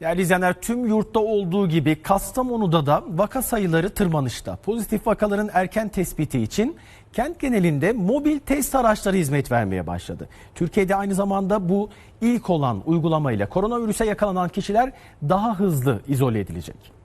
Değerli izleyenler tüm yurtta olduğu gibi Kastamonu'da da vaka sayıları tırmanışta. Pozitif vakaların erken tespiti için kent genelinde mobil test araçları hizmet vermeye başladı. Türkiye'de aynı zamanda bu ilk olan uygulamayla koronavirüse yakalanan kişiler daha hızlı izole edilecek.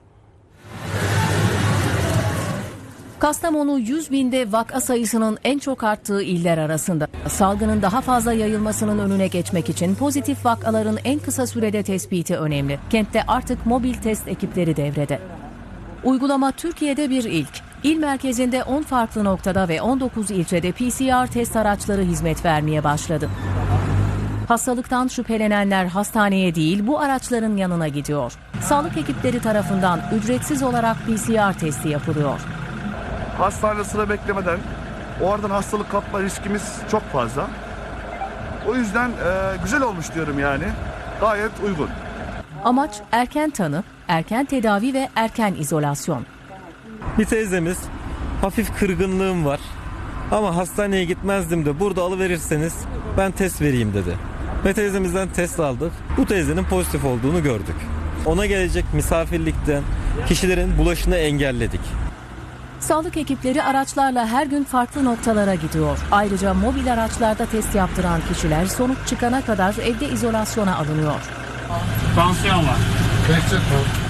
Kastamonu 100 binde vaka sayısının en çok arttığı iller arasında. Salgının daha fazla yayılmasının önüne geçmek için pozitif vakaların en kısa sürede tespiti önemli. Kentte artık mobil test ekipleri devrede. Uygulama Türkiye'de bir ilk. İl merkezinde 10 farklı noktada ve 19 ilçede PCR test araçları hizmet vermeye başladı. Hastalıktan şüphelenenler hastaneye değil bu araçların yanına gidiyor. Sağlık ekipleri tarafından ücretsiz olarak PCR testi yapılıyor. Hastane sıra beklemeden oradan hastalık kapma riskimiz çok fazla. O yüzden e, güzel olmuş diyorum yani. Gayet uygun. Amaç erken tanı, erken tedavi ve erken izolasyon. Bir teyzemiz hafif kırgınlığım var ama hastaneye gitmezdim de burada alıverirseniz ben test vereyim dedi. Ve teyzemizden test aldık. Bu teyzenin pozitif olduğunu gördük. Ona gelecek misafirlikten kişilerin bulaşını engelledik. Sağlık ekipleri araçlarla her gün farklı noktalara gidiyor. Ayrıca mobil araçlarda test yaptıran kişiler sonuç çıkana kadar evde izolasyona alınıyor. Tansiyon var. Gerçekten.